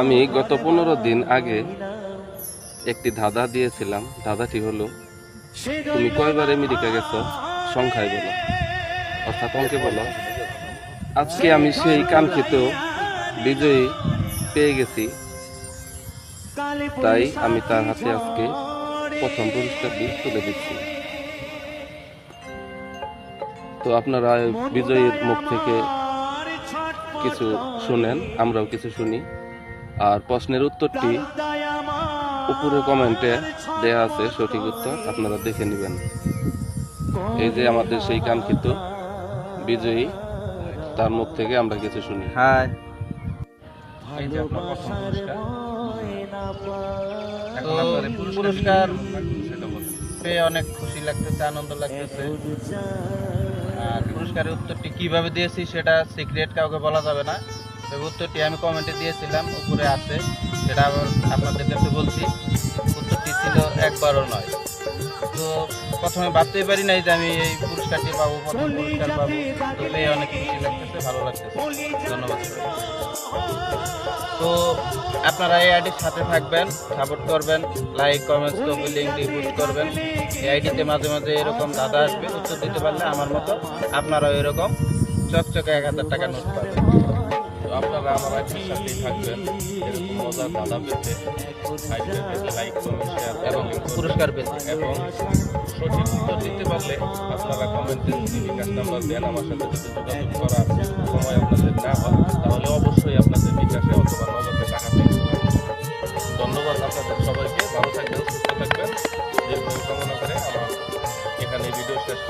আমি গত পনেরো দিন আগে একটি ধাঁধা দিয়েছিলাম। ধাঁধাটি হলো, তুমি কয়বার আমেরিকা গেছো? সংখ্যায় বলো। অর্থাৎ অঙ্কে বলো। আজকে আমি সেই কাঙ্ক্ষিত বিজয়ী পেয়ে গেছি। তাই আমি তার হাতে আজকে প্রথম পুরস্কারটি তুলে দিচ্ছি। তো আপনারা বিজয়ীর মুখ থেকে কিছু শুনেন আমরাও কিছু শুনি। আর প্রশ্নের উত্তরটি উপরে কমেন্টে দেয়া আছে সঠিক উত্তর আপনারা দেখে নেবেন। এই যে আমাদের সেই কাঙ্ক্ষিত বিজয়ী তার মুখ থেকে আমরা কিছু শুনি। হাই। এই যে আপনার প্রথম পুরস্কার। পেয়ে অনেক খুশি লাগতেছে আনন্দ লাগতেছে। পুরস্কারের উত্তরটি কীভাবে দিয়েছি সেটা সিক্রেট কাউকে বলা যাবে না। তবে উত্তরটি আমি কমেন্টে দিয়েছিলাম, উপরে আছে, সেটা আবার আপনাদের কাছে বলছি। উত্তরটি ছিল একবারও নয়। তো প্রথমে ভাবতেই পারি নাই যে আমি এই পুরস্কারটি পাবো, প্রথম পুরস্কার পাবো। তো অনেক খুশি লাগতেছে, ভালো লাগতেছে। ধন্যবাদ। তো আপনারা এই আইডির সাথে থাকবেন সাপোর্ট করবেন like comments copy link report করবেন। এই আইডিতে মাঝে মাঝে এরকম দাদা আসবে, উত্তর দিতে পারলে আমার মতো আপনারাও এরকম চকচকে এক হাজার টাকা নোট পাবেন। আপনারা আমার একই সাথেই থাকবেন, এরকম মজার দাদা পেতে লাইক করুন শেয়ার এবং পুরস্কার পেতে। এবং সঠিক উত্তর দিতে পারলে আপনারা কমেন্টে যদি নাম্বার দেন, আমার সাথে যদি যোগাযোগ করার সময় আপনাদের না হয় বিকাশে অথবা নগদে টাকা পেয়ে। ধন্যবাদ আপনাদের সবাইকে ভালো থাকবেন সুস্থ থাকবেন